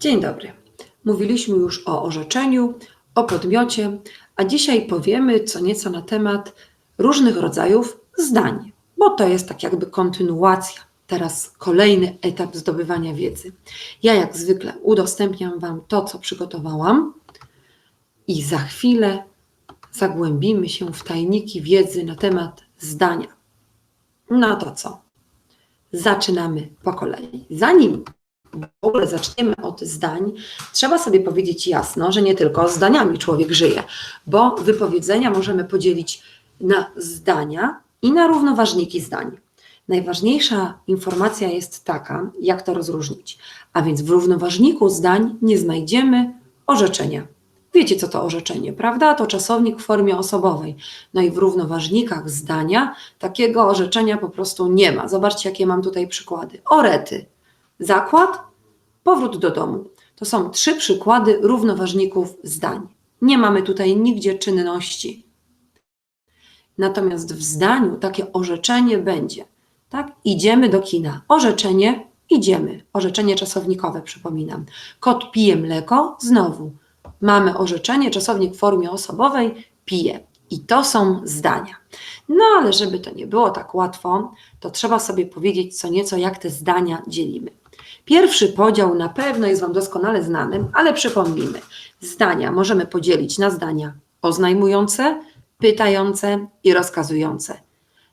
Dzień dobry. Mówiliśmy już o orzeczeniu, o podmiocie, a dzisiaj powiemy co nieco na temat różnych rodzajów zdań, bo to jest tak jakby kontynuacja, teraz kolejny etap zdobywania wiedzy. Ja jak zwykle udostępniam Wam to, co przygotowałam i za chwilę zagłębimy się w tajniki wiedzy na temat zdania. No to co? Zaczynamy po kolei. Zanim w ogóle zaczniemy od zdań, trzeba sobie powiedzieć jasno, że nie tylko zdaniami człowiek żyje, bo wypowiedzenia możemy podzielić na zdania i na równoważniki zdań. Najważniejsza informacja jest taka, jak to rozróżnić. A więc w równoważniku zdań nie znajdziemy orzeczenia. Wiecie, co to orzeczenie, prawda? To czasownik w formie osobowej. No i w równoważnikach zdania takiego orzeczenia po prostu nie ma. Zobaczcie, jakie mam tutaj przykłady. Orety, zakład, powrót do domu. To są trzy przykłady równoważników zdań. Nie mamy tutaj nigdzie czynności. Natomiast w zdaniu takie orzeczenie będzie. Tak? Idziemy do kina. Orzeczenie, idziemy. Orzeczenie czasownikowe, przypominam. Kot pije mleko, znowu. Mamy orzeczenie, czasownik w formie osobowej, pije. I to są zdania. No ale żeby to nie było tak łatwo, to trzeba sobie powiedzieć co nieco, jak te zdania dzielimy. Pierwszy podział na pewno jest Wam doskonale znanym, ale przypomnijmy. Zdania możemy podzielić na zdania oznajmujące, pytające i rozkazujące.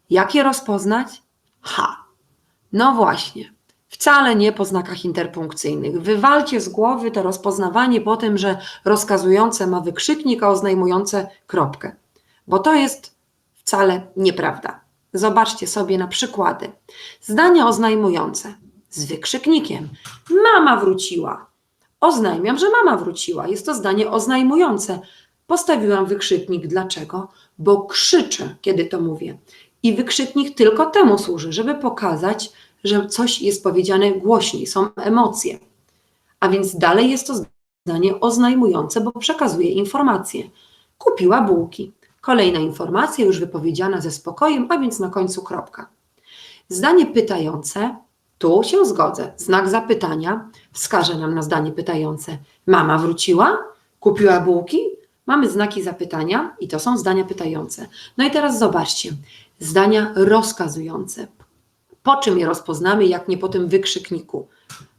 Jak je rozpoznać? Ha! No właśnie, wcale nie po znakach interpunkcyjnych. Wywalcie z głowy to rozpoznawanie po tym, że rozkazujące ma wykrzyknik, a oznajmujące kropkę. Bo to jest wcale nieprawda. Zobaczcie sobie na przykłady. Zdania oznajmujące z wykrzyknikiem. Mama wróciła. Oznajmiam, że mama wróciła. Jest to zdanie oznajmujące. Postawiłam wykrzyknik. Dlaczego? Bo krzyczę, kiedy to mówię. I wykrzyknik tylko temu służy, żeby pokazać, że coś jest powiedziane głośniej, są emocje. A więc dalej jest to zdanie oznajmujące, bo przekazuje informację. Kupiła bułki. Kolejna informacja, już wypowiedziana ze spokojem, a więc na końcu kropka. Zdanie pytające, tu się zgodzę. Znak zapytania wskaże nam na zdanie pytające. Mama wróciła? Kupiła bułki? Mamy znaki zapytania i to są zdania pytające. No i teraz zobaczcie. Zdania rozkazujące. Po czym je rozpoznamy, jak nie po tym wykrzykniku?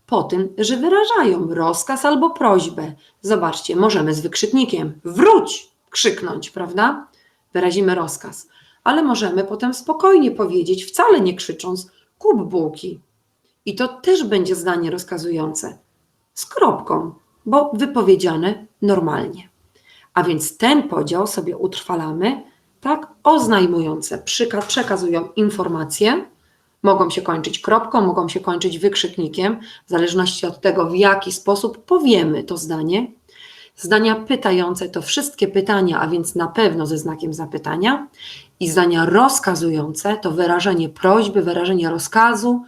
Po tym, że wyrażają rozkaz albo prośbę. Zobaczcie, możemy z wykrzyknikiem wróć krzyknąć, prawda? Wyrazimy rozkaz. Ale możemy potem spokojnie powiedzieć, wcale nie krzycząc, kup bułki. I to też będzie zdanie rozkazujące. Z kropką, bo wypowiedziane normalnie. A więc ten podział sobie utrwalamy, tak? Oznajmujące przekazują informacje, mogą się kończyć kropką, mogą się kończyć wykrzyknikiem, w zależności od tego, w jaki sposób powiemy to zdanie. Zdania pytające to wszystkie pytania, a więc na pewno ze znakiem zapytania. I zdania rozkazujące to wyrażenie prośby, wyrażenie rozkazu.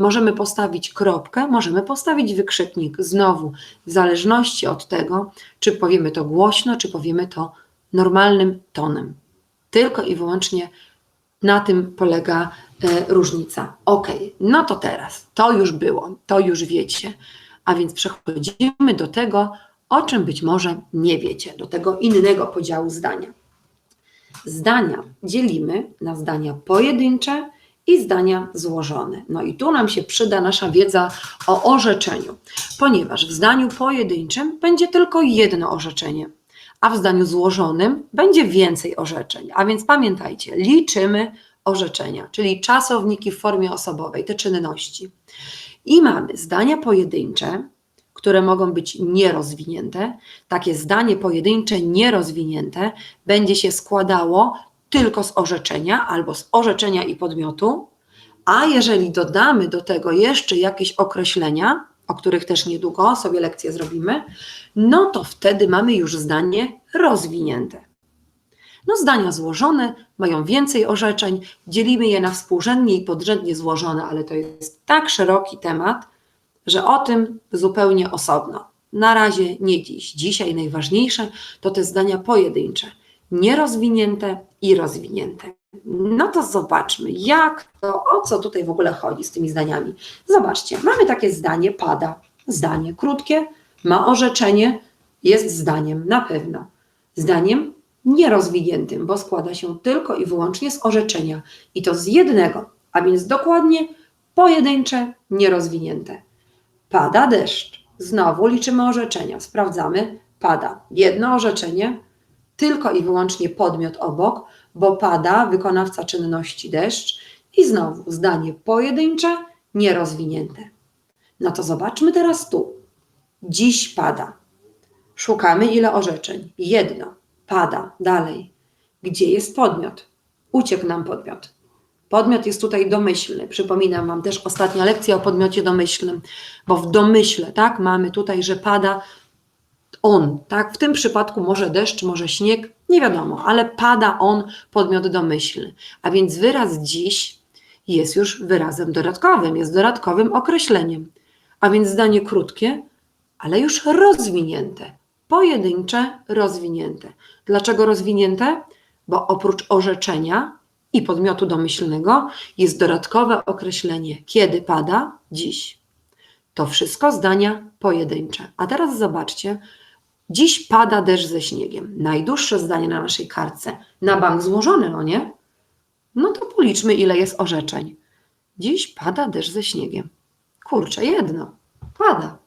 Możemy postawić kropkę, możemy postawić wykrzyknik. Znowu, w zależności od tego, czy powiemy to głośno, czy powiemy to normalnym tonem. Tylko i wyłącznie na tym polega e, różnica. Ok, no to teraz, to już było, to już wiecie. A więc przechodzimy do tego, o czym być może nie wiecie, do tego innego podziału zdania. Zdania dzielimy na zdania pojedyncze i zdania złożone. No i tu nam się przyda nasza wiedza o orzeczeniu, ponieważ w zdaniu pojedynczym będzie tylko jedno orzeczenie, a w zdaniu złożonym będzie więcej orzeczeń. A więc pamiętajcie, liczymy orzeczenia, czyli czasowniki w formie osobowej, te czynności. I mamy zdania pojedyncze, które mogą być nierozwinięte. Takie zdanie pojedyncze, nierozwinięte będzie się składało tylko z orzeczenia albo z orzeczenia i podmiotu, a jeżeli dodamy do tego jeszcze jakieś określenia, o których też niedługo sobie lekcję zrobimy, no to wtedy mamy już zdanie rozwinięte. No zdania złożone mają więcej orzeczeń, dzielimy je na współrzędnie i podrzędnie złożone, ale to jest tak szeroki temat, że o tym zupełnie osobno. Na razie nie dziś. Dzisiaj najważniejsze to te zdania pojedyncze, nierozwinięte i rozwinięte. No to zobaczmy, jak to, o co tutaj w ogóle chodzi z tymi zdaniami. Zobaczcie, mamy takie zdanie, pada, zdanie krótkie, Ma orzeczenie, jest zdaniem na pewno. Zdaniem nierozwiniętym, bo składa się tylko i wyłącznie z orzeczenia i to z jednego, a więc dokładnie pojedyncze, nierozwinięte. Pada deszcz. Znowu liczymy orzeczenia. Sprawdzamy. Pada jedno orzeczenie, tylko i wyłącznie podmiot obok, bo pada wykonawca czynności deszcz i znowu zdanie pojedyncze, nierozwinięte. No to zobaczmy teraz tu. Dziś pada. Szukamy ile orzeczeń. Jedno. Pada. Dalej. Gdzie jest podmiot? Uciekł nam podmiot. Podmiot jest tutaj domyślny. Przypominam Wam też ostatnia lekcja o podmiocie domyślnym, bo w domyśle, tak, mamy tutaj, że pada on, tak? W tym przypadku może deszcz, może śnieg, nie wiadomo, ale pada on, podmiot domyślny. A więc wyraz dziś jest już wyrazem dodatkowym, jest dodatkowym określeniem. A więc zdanie krótkie, ale już rozwinięte. Pojedyncze, rozwinięte. Dlaczego rozwinięte? Bo oprócz orzeczenia i podmiotu domyślnego jest dodatkowe określenie kiedy pada dziś. To wszystko zdania pojedyncze. A teraz zobaczcie, dziś pada deszcz ze śniegiem. Najdłuższe zdanie na naszej kartce. Na bank złożone, no nie? No to policzmy, ile jest orzeczeń. Dziś pada deszcz ze śniegiem. Kurczę, jedno. Pada.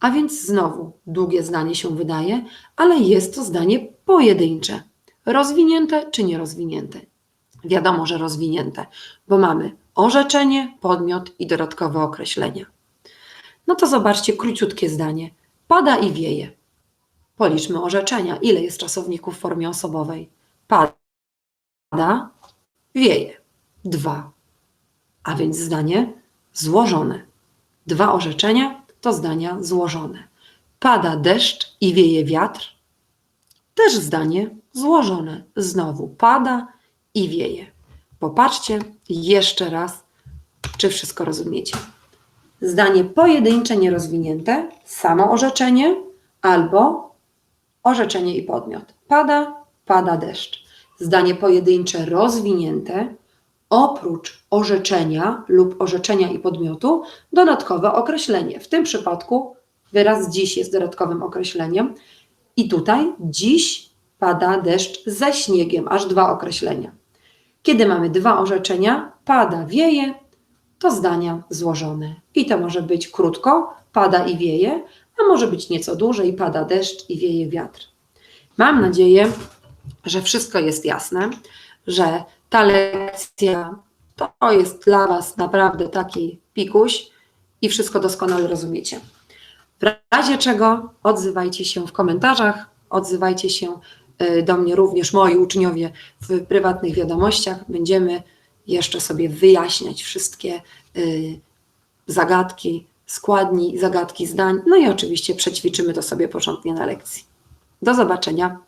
A więc znowu długie zdanie się wydaje, ale jest to zdanie pojedyncze. Rozwinięte czy nierozwinięte? Wiadomo, że rozwinięte, bo mamy orzeczenie, podmiot i dodatkowe określenia. No to zobaczcie, króciutkie zdanie. Pada i wieje. Policzmy orzeczenia. Ile jest czasowników w formie osobowej? Pada, wieje. Dwa. A więc zdanie złożone. Dwa orzeczenia to zdania złożone. Pada deszcz i wieje wiatr. Też zdanie złożone. Znowu pada i wieje. Popatrzcie jeszcze raz, czy wszystko rozumiecie. Zdanie pojedyncze, nierozwinięte, samo orzeczenie albo orzeczenie i podmiot. Pada, pada deszcz. Zdanie pojedyncze, rozwinięte, oprócz orzeczenia lub orzeczenia i podmiotu, dodatkowe określenie. W tym przypadku wyraz dziś jest dodatkowym określeniem. I tutaj dziś pada deszcz ze śniegiem, aż dwa określenia. Kiedy mamy dwa orzeczenia, pada, wieje, to zdania złożone. I to może być krótko, pada i wieje, a może być nieco dłużej, pada deszcz i wieje wiatr. Mam nadzieję, że wszystko jest jasne, że ta lekcja to jest dla Was naprawdę taki pikuś i wszystko doskonale rozumiecie. W razie czego odzywajcie się w komentarzach, odzywajcie się y, do mnie również moi uczniowie w prywatnych wiadomościach. Będziemy jeszcze sobie wyjaśniać wszystkie y, zagadki, składni, zagadki zdań, no i oczywiście przećwiczymy to sobie porządnie na lekcji. Do zobaczenia.